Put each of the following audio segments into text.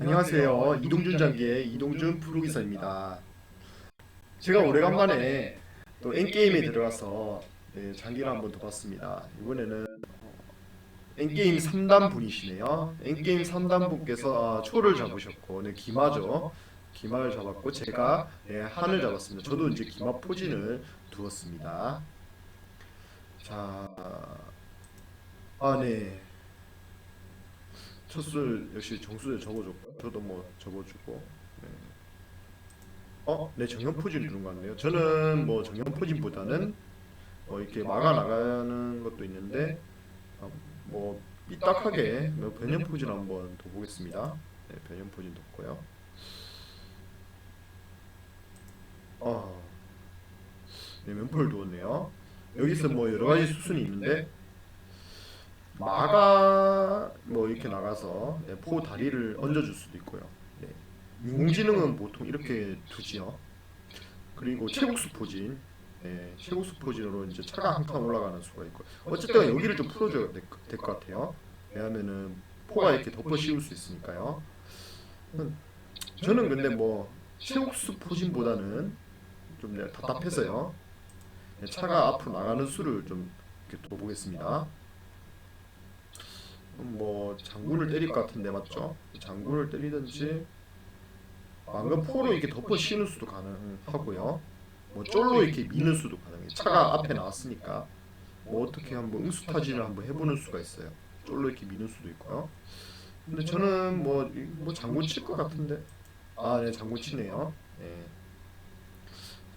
안녕하세요. 이동준 장기의 이동준 프로기사입니다. 제가 오래간만에 또 N게임에 들어가서 네, 장기를 한번 더 봤습니다. 이번에는 어, N게임 3단 분이시네요. N게임 3단 분께서 아, 초를 잡으셨고, 네, 기마죠. 기마를 잡았고, 제가 네, 한을 잡았습니다. 저도 이제 기마 포진을 두었습니다. 자, 아, 네. 첫술 역시 정수에 적어줬고 저도 뭐 적어주고 네. 어? 네 정형 포진 누른 것 같네요. 저는 뭐 정형 포진보다는 어, 이렇게 막아 나가는 것도 있는데 어, 뭐 삐딱하게 뭐 변형 포진 한번 더 보겠습니다. 네, 변형 포진 뒀고요. 어, 네 면포를 두었네요. 여기서 뭐 여러 가지 수순이 있는데 마가 뭐 이렇게 나가서 네, 포 다리를 얹어줄 수도 있고요. 네. 인공지능은 보통 이렇게 두지요. 그리고 채국수 포진, 네, 채국수 포진으로 이제 차가 한 칸 올라가는 수가 있고. 어쨌든 여기를 좀 풀어줘야 될 것 같아요. 왜냐하면은 포가 이렇게 덮어 씌울 수 있으니까요. 음, 저는 근데 뭐 채국수 포진보다는 좀 네, 답답해서요. 네, 차가 앞으로 나가는 수를 좀 이렇게 둬 보겠습니다. 뭐 장군을 때릴 것 같은데 맞죠? 장군을 때리든지 방금 포로 이렇게 덮어 씌우는 수도 가능하고요. 뭐 쫄로 이렇게 미는 수도 가능해요. 차가 앞에 나왔으니까 뭐 어떻게 한번 응수타진을 한번 해보는 수가 있어요. 쫄로 이렇게 미는 수도 있고요. 근데 저는 뭐, 이- 뭐 장군 칠 것 같은데 아, 네 장군 치네요. 네.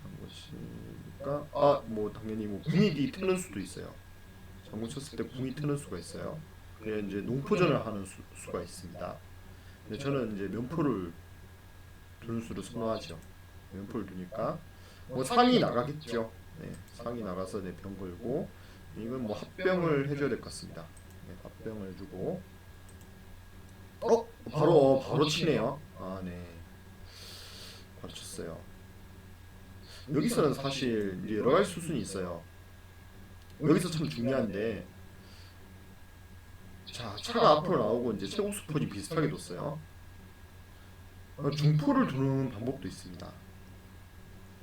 장군 치니까 아, 뭐 당연히 뭐 궁이 트는 수도 있어요. 장군 쳤을 때 궁이 트는 수가 있어요. 그래 이제 농포전을 하는 수, 수가 있습니다. 근데 저는 이제 면포를 두는 수를 선호하죠. 면포를 두니까 뭐 상이 나가겠죠. 네, 상이 나가서 내 병 걸고 이건 뭐 합병을 해줘야 될 것 같습니다. 네, 합병을 해주고 어 바로 바로 치네요. 아 네, 바로 쳤어요. 여기서는 사실 이제 여러 가지 수순이 있어요. 여기서 참 중요한데 자, 차가 앞으로 나오고 이제 최고 수포지 비슷하게 뒀어요. 어, 중포를 두는 방법도 있습니다.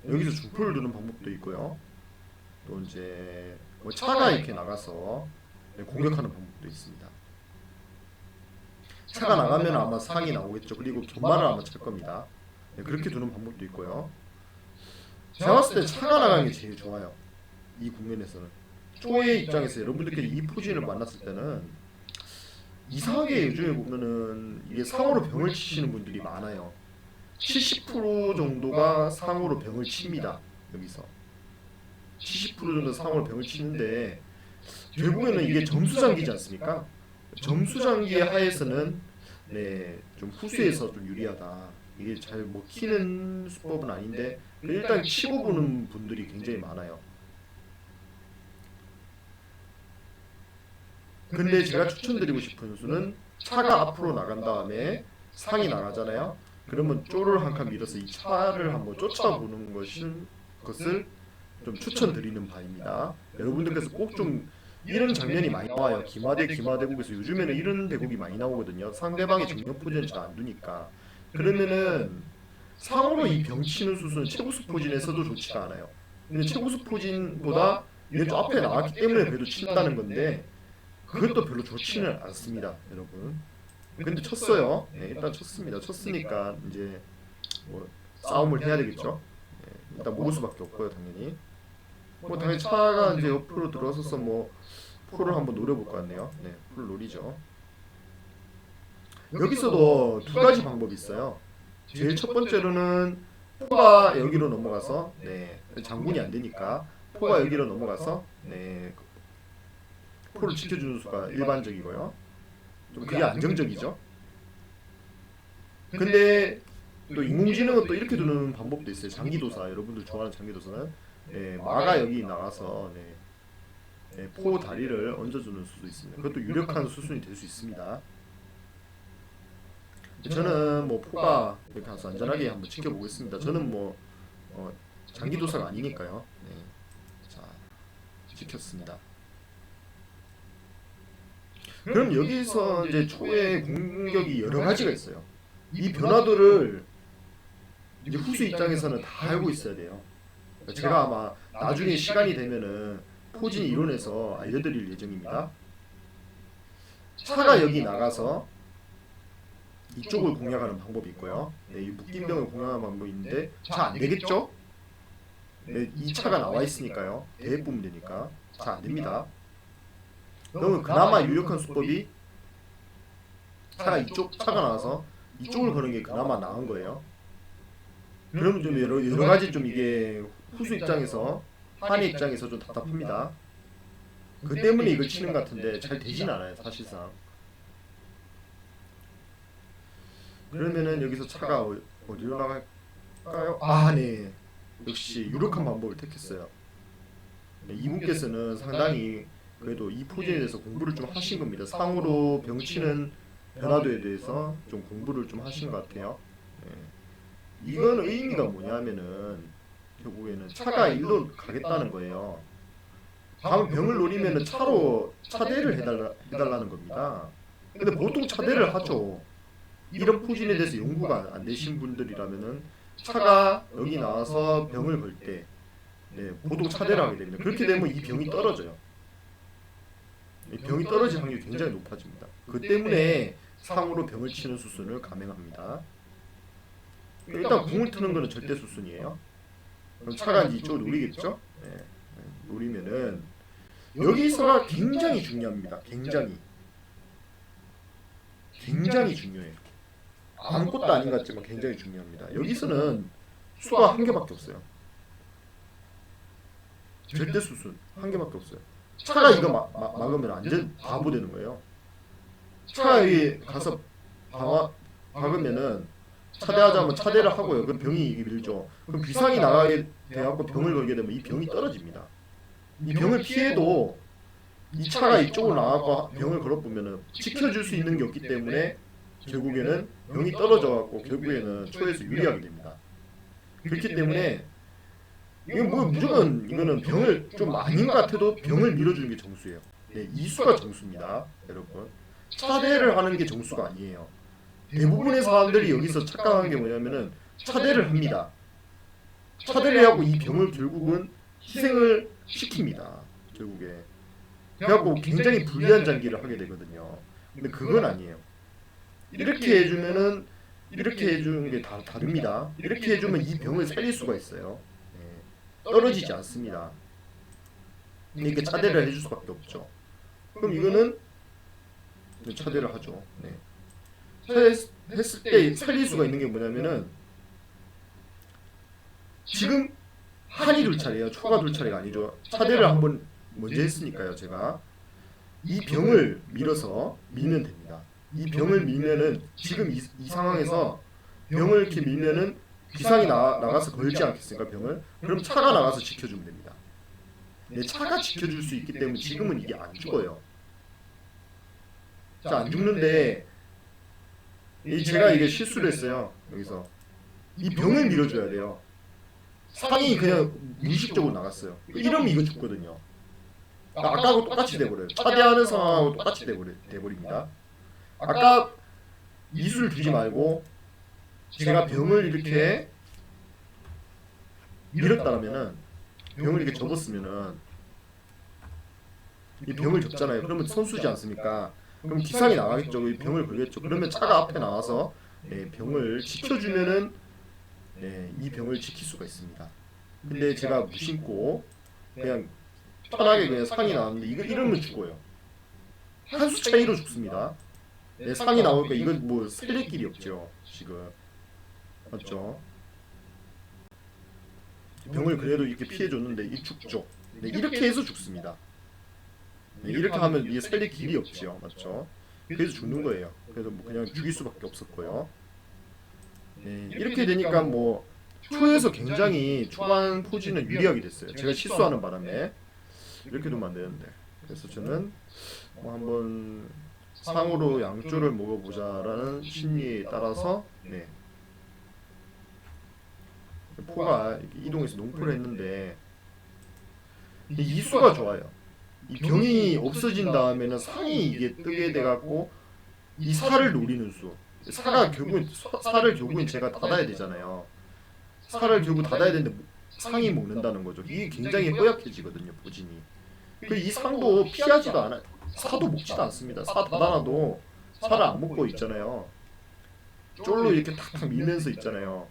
여기서 중포를 두는 방법도 있고요. 또 이제 뭐 차가 이렇게 나가서 네, 공격하는 방법도 있습니다. 차가 나가면 아마 상이 나오겠죠. 그리고 견마를 아마 찰 겁니다. 네, 그렇게 두는 방법도 있고요. 제가 봤을 때 차가 나가는 게 제일 좋아요. 이 국면에서는. 초의 입장에서 여러분들께서 이 포진을 만났을 때는 이상하게 요즘에 보면은 이게 상으로 병을 치시는 분들이 많아요. 70% 정도가 상으로 병을 칩니다. 여기서 70% 정도 상으로 병을 치는데 결국에는 이게 점수장기지 않습니까? 점수장기의 하에서는 네 좀 후수에서 좀 유리하다. 이게 잘 먹히는 수법은 아닌데 일단 치고 보는 분들이 굉장히 많아요. 근데 제가 추천드리고 싶은 수는 차가 앞으로 나간 다음에 상이 나가잖아요. 그러면 쪼를 한 칸 밀어서 이 차를 한번 쫓아보는 것을 것을 좀 추천드리는 바입니다. 여러분들께서 꼭 좀 이런 장면이 많이 나와요. 기마대 기마대국에서 요즘에는 이런 대국이 많이 나오거든요. 상대방의 정면 포진을 잘 안 두니까 그러면은 상으로 이 병치는 수순은 최고수 포진에서도 좋지가 않아요. 근데 최고수 포진보다 이게 앞에 나왔기 때문에 그래도 친다는 건데 그것도 별로 좋지는 않습니다, 여러분. 근데 쳤어요. 네, 일단 쳤습니다. 쳤으니까 이제 뭐 싸움을 해야 되겠죠. 네, 일단 먹을 수밖에 없고요, 당연히. 뭐 당연히 차가 이제 옆으로 들어서서 뭐 포를 한번 노려볼 것 같네요. 네, 포를 노리죠. 여기서도 두 가지 방법이 있어요. 제일 첫 번째로는 포가 여기로 넘어가서 네 장군이 안 되니까 포가 여기로 넘어가서 네 포를 지켜주는 수가 일반적이고요. 좀 그게 안정적이죠. 근데 또 인공지능은 또 이렇게 두는 방법도 있어요. 장기도사 여러분들 좋아하는 장기도사는 네, 마가 여기 나가서 네, 네, 포 다리를 얹어주는 수도 있습니다. 그것도 유력한 수순이 될 수 있습니다. 저는 뭐 포가 이렇게 가서 안전하게 한번 지켜보겠습니다. 저는 뭐 어, 장기도사가 아니니까요. 네. 자 지켰습니다. 그럼 여기서 이제 초의 공격이 여러 가지가 있어요. 이 변화도를 이제 후수 입장에서는 다 알고 있어야 돼요. 그러니까 제가 아마 나중에 시간이 되면은 포진 이론에서 알려드릴 예정입니다. 차가 여기 나가서 이쪽을 공략하는 방법이 있고요. 네, 이 묶인 병을 공략하는 방법이 있는데 잘안 되겠죠? 네, 이 차가 나와 있으니까요. 대에 보면 되니까 잘 안 됩니다. 그러면 그나마 유력한 수법이 차가 이쪽 차가 나와서 이쪽을 거는 게 그나마 나은 거예요. 그러면 좀 여러, 여러 가지 좀 이게 후수 입장에서 한의 입장에서 좀 답답합니다. 그 때문에 이걸 치는 것 같은데 잘 되진 않아요 사실상. 그러면은 여기서 차가 어- 어디로 나갈까요? 아 네. 역시 유력한 방법을 택했어요. 네, 이분께서는 상당히 그래도 이 포진에 대해서 공부를 좀 하신 겁니다. 상으로 병치는 변화도에 대해서 좀 공부를 좀 하신 것 같아요. 예. 이건 의미가 뭐냐면은 결국에는 차가 일로 가겠다는 거예요. 다음 병을 노리면은 차로 차대를 해달라, 해달라는 겁니다. 근데 보통 차대를 하죠. 이런 포진에 대해서 연구가 안 되신 분들이라면은 차가 여기 나와서 병을 걸 때, 네, 보통 차대를 하게 됩니다. 그렇게 되면 이 병이 떨어져요. 이 병이 떨어질 확률이 굉장히 높아집니다. 그 때문에 상으로 병을 치는 수순을 감행합니다. 일단 궁을 트는 거는 절대 수순이에요. 그럼 차가 이쪽을 노리겠죠? 네, 네, 노리면은 여기서가 굉장히 중요합니다. 굉장히 굉장히 중요해요. 아무것도 아닌 것 같지만 굉장히 중요합니다. 여기서는 수가 한 개밖에 없어요. 절대 수순 한 개밖에 없어요. 차가 이거 막, 막, 막으면 완전 바보 되는 거예요. 차가 여기 가서 방아, 박으면은 차대하자면 차대를 하고요. 그럼 병이 밀죠. 그럼 비상이 나가게 돼갖고 병을 걸게 되면 이 병이 떨어집니다. 이 병을 피해도 이 차가 이쪽으로 나가고 병을 걸어보면은 지켜줄 수 있는 게 없기 때문에 결국에는 병이 떨어져갖고 결국에는 초에서 유리하게 됩니다. 그렇기 때문에 이건 뭐 무조건 이거는 병을 좀 아닌 것 같아도 병을 밀어주는 게 정수예요. 네, 이수가 정수입니다, 여러분. 차대를 하는 게 정수가 아니에요. 대부분의 사람들이 여기서 착각하는 게 뭐냐면은 차대를 합니다. 차대를 하고 이 병을 결국은 희생을 시킵니다. 결국에. 그래갖고 굉장히 불리한 장기를 하게 되거든요. 근데 그건 아니에요. 이렇게 해주면은 이렇게 해주는 게 다 다릅니다. 이렇게 해주면 이 병을 살릴 수가 있어요. 네. 떨어지지 않습니다. 이렇게 차대를 해줄 수밖에 없죠. 그럼 이거는 차대를 하죠. 네. 차대 했을 때 살릴 수가 있는 게 뭐냐면은 지금 한이 둘 차례예요. 초가 둘 차례가 아니죠. 차대를 한번 먼저 했으니까요. 제가 이 병을 밀어서 밀면 됩니다. 이 병을 밀면은 지금 이, 이 상황에서 병을 이렇게 밀면은 비상이 나, 나가서 걸지 않겠습니까 병을? 그럼 차가 나가서 지켜주면 됩니다. 네, 차가 지켜줄 수 있기 때문에 지금은 이게 안 죽어요. 자, 안 죽는데 이 제가 이게 실수를 했어요. 여기서 이 병을 밀어줘야 돼요. 상이 그냥 무의식적으로 나갔어요. 이러면 이거 죽거든요. 아까하고 똑같이 돼버려요. 차대하는 상황하고 똑같이 돼버립니다. 아까 이수를 두지 말고 제가 병을 이렇게 밀었다면은 병을 이렇게 접었으면은 이 병을 접잖아요. 그러면 선수지 않습니까? 그럼 기상이 나가겠죠. 이 병을 걸겠죠. 그러면 차가 앞에 나와서 예, 병을 지켜주면은 예, 이 병을 지킬 수가 있습니다. 근데 제가 무심코 그냥 편하게 그냥 상이 나왔는데 이거 이러면 죽어요. 한 수 차이로 죽습니다. 네, 상이 나오니까 이건 뭐 살릴 길이 없죠. 지금 맞죠? 병을 그래도 이렇게 피해줬는데 이 죽죠. 네, 이렇게 해서 죽습니다. 네, 이렇게 하면 이게 살릴 길이 없죠, 맞죠? 그래서 죽는 거예요. 그래서 뭐 그냥 죽일 수밖에 없었고요. 네, 이렇게 되니까 뭐 초에서 굉장히 초반 포지는 유리하게 됐어요. 제가 실수하는 바람에 이렇게 두면 안 되는데. 그래서 저는 뭐 한번 상으로 양조를 먹어보자라는 심리에 따라서 네. 포가 이렇게 이동해서 농포를 했는데 이 이수가 좋아요. 이 병이 없어진 다음에는 상이 이게 뜨게 돼 갖고 이 살을 노리는 수. 사가 결국은 사- 살을 결국은 제가 닫아야 되잖아요. 살을 결국 닫아야 되는데 상이 먹는다는 거죠. 이게 굉장히 허약해지거든요, 보진이. 그 이 상도 피하지도 않아. 사도 먹지도 않습니다. 사 닫아놔도 살을 안 먹고 있잖아요. 쫄로 이렇게 탁탁 밀면서 있잖아요.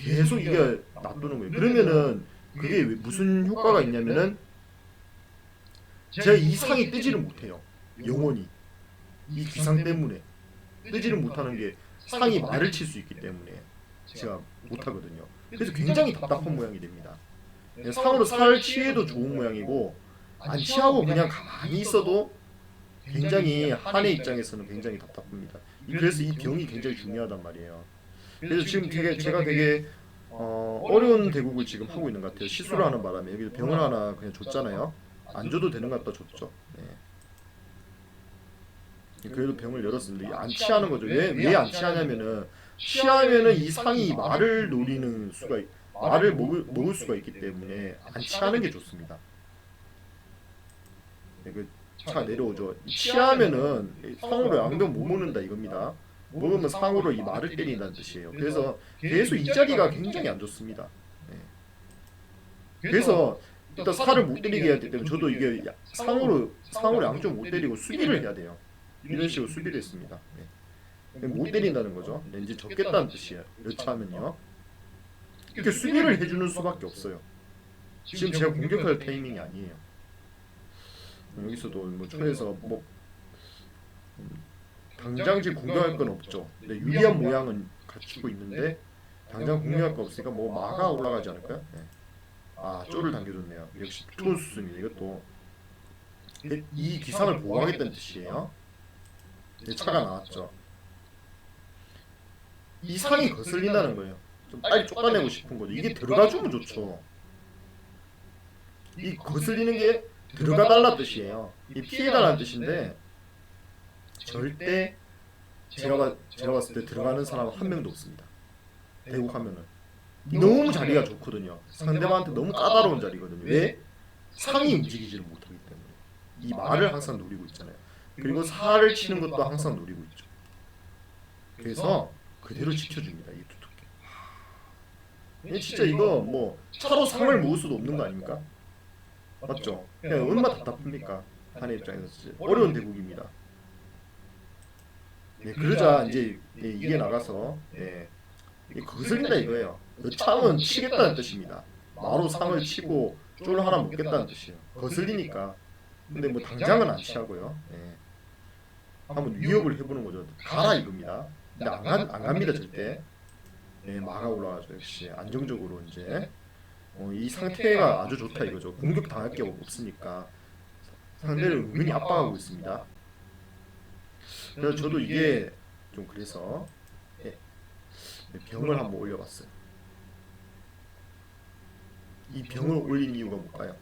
계속 이게 놔두는 거예요. 그러면은 그게 왜 무슨 효과가 있냐면은 제가 이 상이 뜨지를 못해요. 영원히 이 기상 때문에 뜨지를 못하는 게 상이 말을 칠 수 있기 때문에 제가 못하거든요. 그래서 굉장히 답답한 모양이 됩니다. 네, 상으로 살을 취해도 좋은 모양이고 안 취하고 그냥 가만히 있어도 굉장히 한의 입장에서는 굉장히 답답합니다. 이- 그래서 이 병이 굉장히 중요하단 말이에요. 그래서 지금 되게 제가 되게 어, 어려운 대국을 지금 하고 있는 것 같아요. 시술을 하는 바람에 여기서 병을 하나 그냥 줬잖아요. 안 줘도 되는 것 같다 줬죠. 네. 그래도 병을 열었습니다. 안 취하는 거죠. 왜왜안 취하냐면은 취하면은 이 상이 말을 노리는 수가 있- 말을 먹을 먹을 수가 있기 때문에 안 취하는 게 좋습니다. 네, 그차 내려오죠. 이 취하면은 이 상으로 양병 못 먹는다 이겁니다. 먹으면 상으로 이 말을 때린다는 뜻이에요. 그래서 계속 이 자리가 굉장히 안 좋습니다. 네. 그래서 일단 살을 못 때리게 해야 되기 때문에 저도 이게 야- 상으로 상으로 양쪽 못 때리고 수비를 해야 돼요. 이런 식으로 수비를 했습니다. 네. 못 때린다는 거죠. 네, 이제 적겠다는 뜻이에요. 여차하면요. 이렇게 수비를 해주는 수밖에 없어요. 지금 제가 공격할 타이밍이 아니에요. 음, 여기서도 뭐 초에서 뭐 음, 당장 지금 공격할 건 없죠. 근데 유리한 모양은 갖추고 있는데 당장 공격할 거 없으니까 뭐 마가 올라가지 않을까요? 네. 아 쪼를 당겨줬네요. 역시 수순이네 이것도 이- 이 기상을 보호하겠다는 뜻이에요. 네, 차가 나왔죠. 이 상이 거슬린다는 거예요. 좀 빨리 쫓아내고 싶은 거죠. 이게 들어가주면 좋죠. 이 거슬리는 게 들어가 달라 뜻이에요. 이 피해 달라는 뜻인데 절대 제가 봐- 제가 봤을 때 들어가는 사람은 한 명도 없습니다. 대국 하면은 너무 자리가 좋거든요. 상대방한테 너무 까다로운 자리거든요. 왜? 상이 움직이지를 못하기 때문에 이 말을 항상 노리고 있잖아요. 그리고 살을 치는 것도 항상 노리고 있죠. 그래서 그대로 지켜줍니다. 이 두텁게. 이 진짜 이거 뭐 차로 상을 모을 수도 없는 거 아닙니까? 맞죠? 그냥 얼마나 답답합니까? 한의 입장에서 진짜 어려운 대국입니다. 네, 그러자 이제 예, 이게 나가서 예, 이게 거슬린다 이거예요. 여참은 치겠다는 뜻입니다. 마로 상을 치고 쫄 하나 먹겠다는 뜻이에요. 거슬리니까. 근데 뭐 당장은 안 취하고요. 예. 한번 위협을 해보는 거죠. 가라 이겁니다. 근데 안, 가, 안 갑니다 절대. 예, 마가 올라가죠. 역시 안정적으로 이제 어, 이 상태가 아주 좋다 이거죠. 공격 당할 게 없으니까 상대를 은근히 압박하고 있습니다. 그래서 저도 이게 좀 그래서 예, 병을 한번 올려봤어요. 이 병을 올린 이유가 뭘까요?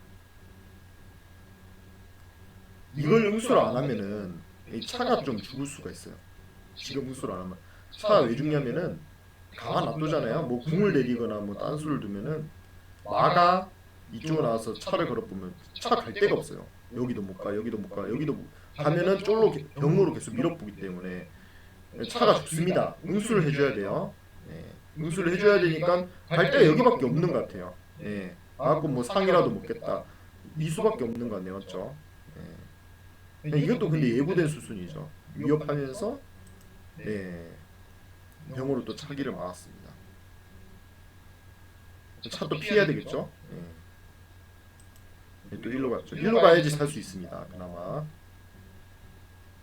이걸 응수를 안 하면은 이 차가 좀 죽을 수가 있어요. 지금 응수를 안 하면 차가 왜 죽냐면은 가만 놔두잖아요. 뭐 궁을 내리거나 뭐 딴수를 두면은 마가 이쪽으로 나와서 차를 걸어보면 차 갈 데가 없어요. 여기도 못 가, 여기도 못 가, 여기도 못 가 면은 쫄로 게- 병으로 계속 밀어보기 때문에 차가 죽습니다. 응수를 해줘야 돼요. 네. 응수를 해줘야 되니까 갈 데가 여기밖에 없는 것 같아요. 예. 아까 뭐 상이라도 먹겠다. 이 수밖에 없는 거 같네요, 맞죠? 예. 이것도 근데 예고된 수순이죠. 위협하면서 예. 병으로 또 차기를 막았습니다. 차도 피해야 되겠죠? 예. 예, 또 일로 갔죠. 일로 가야지 살 수 있습니다. 그나마.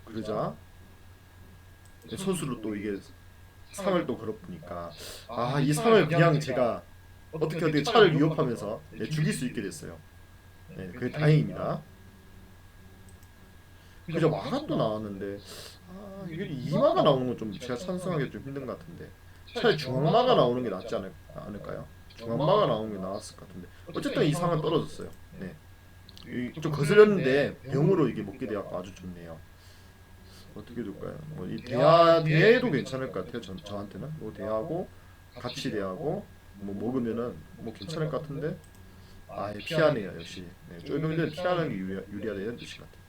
그러자 예, 선수로 또 이게 상을 또 걸어보니까 아 이 상을 그냥 제가 어떻게 어떻게 차를 위협하면서 예, 죽일 수 있게 됐어요. 네, 그게 다행입니다. 그죠 마가 또 나왔는데 아 이게 이마가 나오는 건 좀 제가 찬성하기 좀 힘든 것 같은데 차라리 중앙마가 나오는 게 낫지 않을, 않을까요? 중앙마가 나오는 게 나았을 것 같은데 어쨌든 이 상은 떨어졌어요. 네. 이- 좀 거슬렸는데 병으로 이게 먹게 돼갖고 아주 좋네요. 어떻게 될까요? 뭐 이 대하 대해도 괜찮을 것 같아요. 전 저한테는 뭐 대하고 같이 대하고 뭐 먹으면은 뭐 괜찮을 것 같은데 아 예, 피하네요 역시 네, 쫄병들은 피하는 게 유리, 유리하다는 뜻인 것 같아요.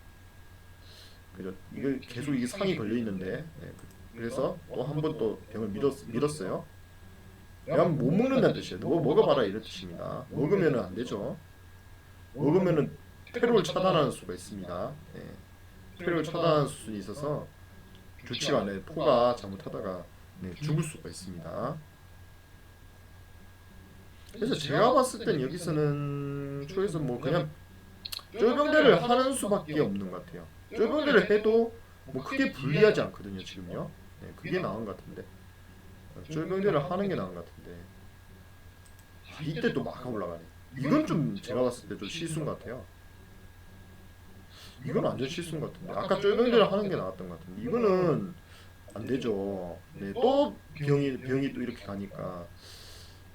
그죠? 이거 계속 이게 상이 걸려 있는데 네, 그 그래서 또 한 번 또 병을 밀었, 밀었어요. 그냥 못 먹는다는 뜻이에요. 너 먹어봐라 이런 뜻입니다. 먹으면은 안 되죠. 먹으면은 폐로를 차단하는 수가 있습니다. 예. 폐로를 차단하는 수순이 있어서 좋지가 않아요. 포가 잘못하다가 네, 죽을 수가 있습니다. 그래서 제가 봤을 땐 여기서는 초에서 뭐 그냥 쫄병대를 하는 수밖에 없는 것 같아요. 쫄병대를 해도 뭐 크게 불리하지 않거든요 지금요. 네, 그게 나은 것 같은데 쫄병대를 하는 게 나은 것 같은데 아, 이때 또막 올라가네. 이건 좀 제가 봤을 때 좀 실수인 것 같아요. 이건 완전 실수인 것 같은데 아까 쫄병대를 하는 게 나았던 것 같은데 이거는 안 되죠. 네, 또 병이 병이 또 이렇게 가니까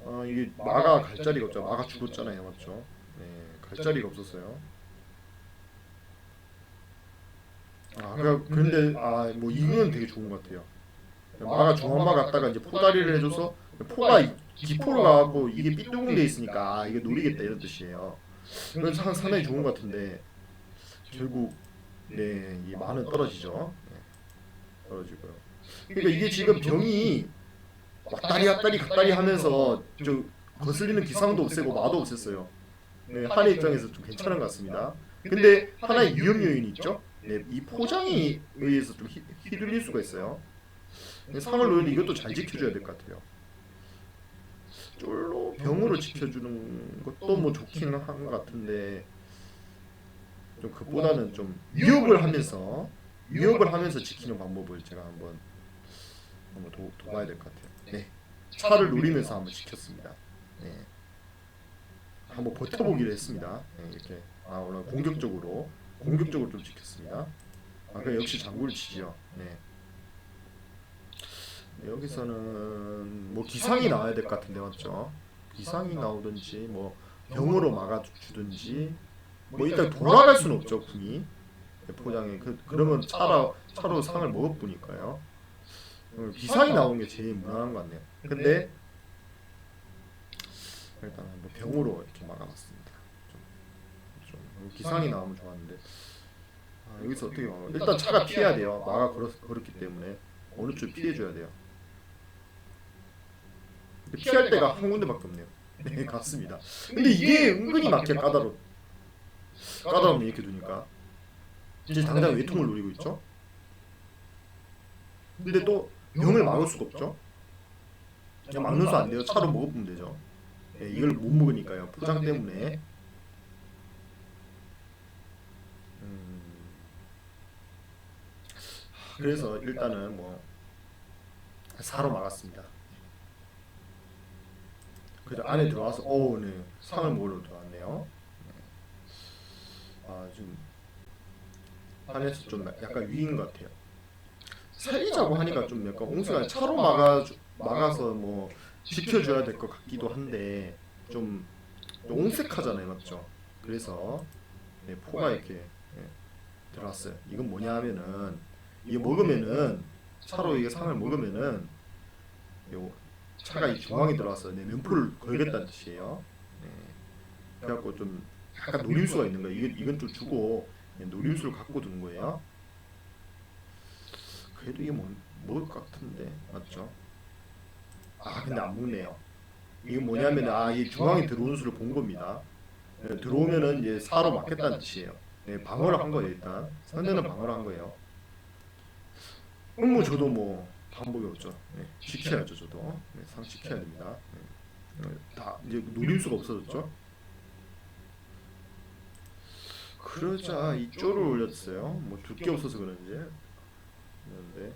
어, 이게 마가 갈 자리가 없죠. 마가 죽었잖아요, 맞죠? 네, 갈 자리가 없었어요. 아, 그 근데 아, 뭐 이거는 되게 좋은 것 같아요. 마가 중앙마 갔다가 이제 포다리를 해줘서 포가 이- 기포로 가고 이게 삐뚤게 있으니까 아, 이게 노리겠다 이런 뜻이에요. 그건 상- 상당히 좋은 것 같은데 결국 네, 이 마는 떨어지죠. 네, 떨어지고요. 그러니까 이게 지금 병이 왔다리 갔다리 갔다리 하면서 저 거슬리는 기상도 없애고 마도 없앴어요. 네, 한의 입장에서 좀 괜찮은 것 같습니다. 근데 하나의 위험 요인이 있죠. 네, 이 포장에 의해서 좀 휘, 휘둘릴 수가 있어요. 네, 상을 놓는데 이것도 잘 지켜줘야 될 것 같아요. 쫄로 병으로 지켜주는 것도 뭐 좋기는 한것 같은데 좀 그보다는 좀 위협을 하면서 위협을 하면서 지키는 방법을 제가 한번 한번 도, 도봐야 될 것 같아요. 네, 차를 노리면서 한번 지켰습니다. 네, 한번 버텨보기로 했습니다. 네, 이렇게 아 오늘 공격적으로 공격적으로 좀 지켰습니다. 아까 역시 장구를 치죠. 네. 네, 여기서는 뭐 기상이 나와야 될 것 같은데 맞죠? 기상이 나오든지 뭐 병으로 막아주든지 뭐 일단 돌아갈 수는 없죠 궁이 네, 포장에 그 그러면 차라 차로 상을 먹을 뿐이니까요. 어, 기상이 나온 게 제일 무난한 것 같네요. 근데 일단 뭐 병으로 이렇게 막아봤습니다. 좀, 좀 기상이 나오면 좋았는데 아, 여기서 어떻게 막아? 일단 차가 피해야 돼요. 마가 걸었, 걸었기 때문에 어느 쪽 피해줘야 돼요. 피할 데가 한 군데밖에 없네요. 네, 같습니다. 근데 이게 은근히 막혀 까다롭. 까다롭네 이렇게 두니까. 이제 당장 외통을 노리고 있죠. 근데 또 병을 막을 수가 없죠. 그냥 막는 수 안 돼요. 차로 먹어보면 되죠. 네, 이걸 못 먹으니까요. 포장 때문에. 음. 그래서 일단은 뭐 사로 막았습니다. 그래서 안에 들어와서 오, 네 상을 먹으러 들어왔네요. 네. 아 지금 안에서 좀 약간 위인 것 같아요. 살리자고 하니까 좀 약간 옹수가 차로 막아 막아서 뭐 지켜줘야 될 것 같기도 한데 좀, 좀 옹색하잖아요, 맞죠? 그래서 네, 포가 이렇게 네, 들어왔어요. 이건 뭐냐 하면은 이게 먹으면은 차로 이게 상을 먹으면은 요 차가 이 중앙에 들어와서 내 면포를 걸겠다는 뜻이에요. 네. 그래갖고 좀 약간 노림수가 있는 거예요. 이건 이건 좀 주고 네, 노림수를 갖고 두는 거예요. 그래도 이게 뭐, 먹을 것 같은데 맞죠? 아 근데 안 먹네요. 이게 뭐냐면 아이 중앙에 들어오는 수를 본 겁니다. 네, 들어오면은 이제 사로 막겠다는 뜻이에요. 네, 방어를 한 거예요 일단 상대는 방어를 한 거예요. 그럼 뭐 저도 뭐 방법이 없죠. 네, 지켜야죠 저도. 네, 상 지켜야 됩니다. 네. 네, 다 이제 노릴 수가 없어졌죠. 그러자 이 쪼를 올렸어요. 뭐 두께 없어서 그런지. 그런데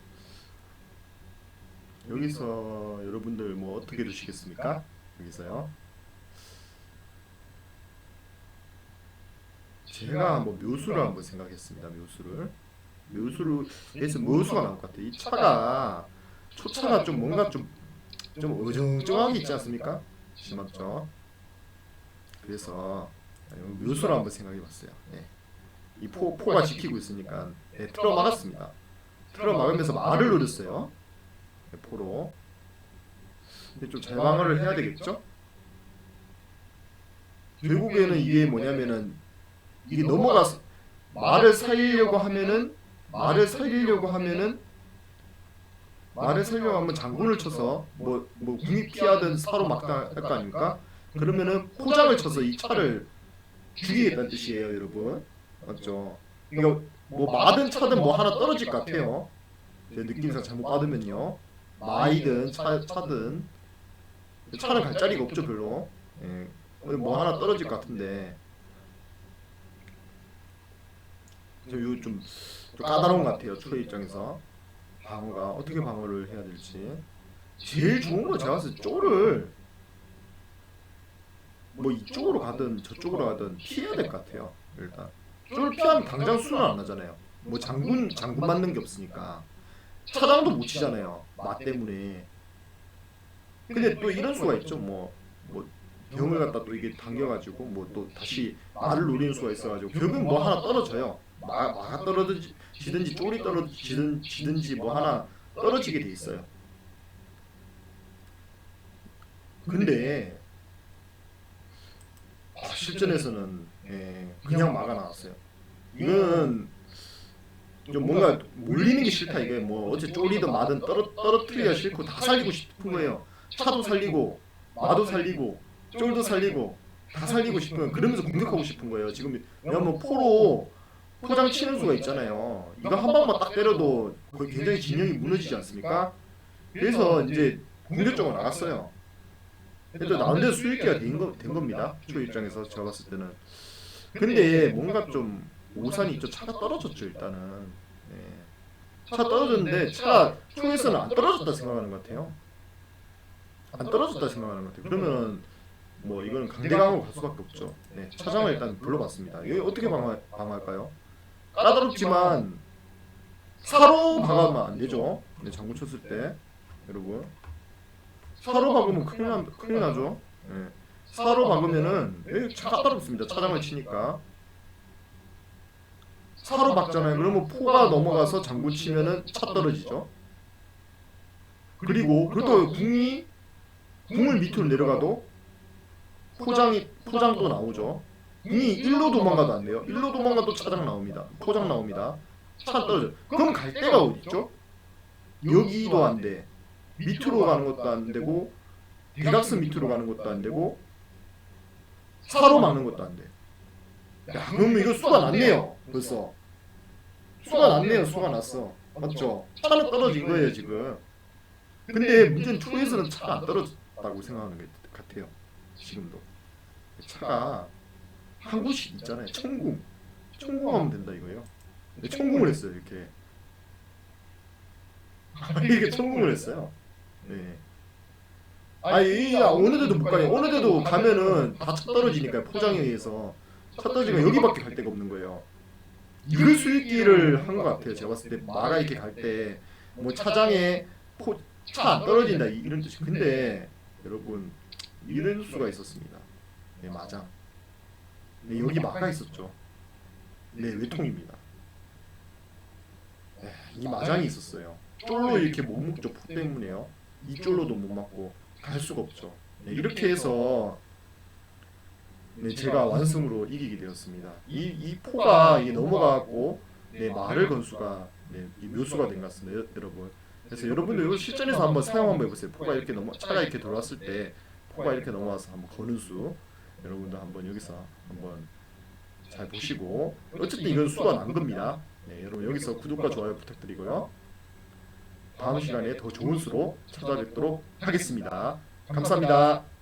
여기서 여러분들 뭐 어떻게 드시겠습니까? 여기서요. 제가 한번 묘수를 한번 생각했습니다. 묘수를 묘수를 해서 묘수가 나올 것 같아요. 이 차가 초차가 좀 뭔가 좀좀 어정쩡하게 있지 않습니까? 심맞죠? 그래서 묘수를 한번 생각해봤어요. 네. 이 포, 포가 지키고 있으니까 네, 틀어 막았습니다. 틀어 막으면서 말을 노렸어요. 네, 포로. 근데 좀 잘 방어를 해야 되겠죠? 결국에는 이게 뭐냐면은 이게 넘어가서 말을 살리려고 하면은 말을 살리려고 하면은 말을 살려고 하면 장군을 쳐서 뭐뭐 궁이 피하든 사로 막다 할 거 아닙니까? 그러면은 포장을 쳐서 이 차를 죽이겠다는 뜻이에요, 여러분. 맞죠? 이거 뭐 마든 차든 뭐 하나 떨어질 것 같아요. 제 느낌상 잘못 받으면요. 마이든 차, 차든 차는 갈 자리가 없죠 별로. 예. 뭐 하나 떨어질 것 같은데. 저요 좀, 좀 까다로운 것 같아요 초의 입장에서 방어가 어떻게 방어를 해야 될지 제일 좋은 건 제가 봤을 때 쪼를 뭐 이쪽으로 가든 저쪽으로 가든 피해야 될 것 같아요 일단. 쪼를 피하면 당장 수는 안 나잖아요. 뭐 장군 장군 맞는 게 없으니까. 차장도 못 치잖아요 마 때문에. 근데 또 이런 수가 있죠 뭐. 뭐 병을 갖다 또 이게 당겨가지고 뭐 또 다시 말을 노리는 수가 있어가지고 결국 뭐 하나 떨어져요. 마, 마가 떨어지든지 쫄이 떨어지든지 뭐 하나 떨어지게 돼 있어요. 근데 아, 실전에서는 예, 그냥 막아 나왔어요 이거는 좀 뭔가 몰리는 게 싫다 이게 뭐 어째 쫄이든 마든 떨어 떨어뜨리기가 싫고 다 살리고 싶은 거예요. 차도 살리고 마도 살리고 쫄도 살리고 다 살리고 싶은 그러면서 공격하고 싶은 거예요. 지금 왜냐면 포로 포장 치는 수가 있잖아요. 이거 한 방만 딱 때려도 거의 굉장히 진영이 무너지지 않습니까? 그래서 이제 공격적으로 나갔어요. 그래도 나름대로 수익기가 된, 거, 된 겁니다. 초 입장에서 제가 봤을 때는. 근데 뭔가 좀 오산이 있죠. 차가 떨어졌죠 일단은. 네. 차 떨어졌는데 차 초에서는 안 떨어졌다 생각하는 것 같아요. 안 떨어졌다 생각하는 것 같아요. 그러면 뭐 이거는 강대강으로 갈 수밖에 없죠. 네, 차장을 일단 불러봤습니다. 여기 어떻게 방어, 방어할까요? 까다롭지만 사로 박으면 안 되죠. 네, 장구 쳤을 때 여러분 사로 박으면 큰일, 나, 큰일 나죠. 네. 사로 박으면은 여기 차 까다롭습니다. 차장을 치니까 사로 박잖아요. 그러면 포가 넘어가서 장군 치면은 차 떨어지죠. 그리고 그렇다고 궁이 궁을 밑으로 내려가도 포장이 포장도 나오죠. 궁이 일로 도망가도 안 돼요. 일로 도망가도 차장 나옵니다. 포장 나옵니다. 차 떨어져. 그럼 갈 데가 어디 있죠? 여기도 안 돼. 밑으로 가는 것도 안 되고 대각선 밑으로 가는 것도 안 되고 사로 막는 것도 안 돼. 야, 그러면 이거 수가 났네요. 벌써. 수가 났네요. 수가 났어. 맞죠? 차는 떨어진 거예요, 지금. 근데 문제는 초에서는 차가 안 떨어졌다고 생각하는 것 같아요. 지금도. 차가 한 곳이 있잖아요. 천궁. 천궁하면 된다 이거예요. 천궁을 했어요, 이렇게. 이게 천궁을 했어요. 네. 아니, 이 어느 데도 못 가요. 어느 데도 가면은 다 차 떨어지니까 포장에 의해서 차 떨어지니까 여기밖에 갈 데가 없는 거예요. 이걸 수익기를 한 것 같아요. 제가 봤을 때 마가 이렇게 갈 때 뭐 차장에 차 안 떨어진다 이- 이런 뜻이. 근데 여러분 이런 수가 있었습니다. 네 마장. 네 여기 마가 있었죠. 네 외통입니다. 네, 이 마장이 있었어요. 쫄로 이렇게 못 먹죠 포 때문에요. 이 쫄로도 못 맞고 갈 수가 없죠. 네, 이렇게 해서 네, 제가 완승으로 이기게 되었습니다. 이, 이 포가 이게 넘어가고 네, 말을 건수가 네, 이 묘수가 된 것 같습니다, 여- 여러분. 그래서 여러분들 이거 실전에서 한번 사용 한번 해보세요. 포가 이렇게 넘어 차가 이렇게 돌아왔을 때 포가 이렇게 넘어와서 한번 거는 수 여러분도 한번 여기서 한번 잘 보시고 어쨌든 이건 수가 난 겁니다. 네, 여러분 여기서 구독과 좋아요 부탁드리고요. 다음 시간에 더 좋은 수로 찾아뵙도록 하겠습니다. 감사합니다.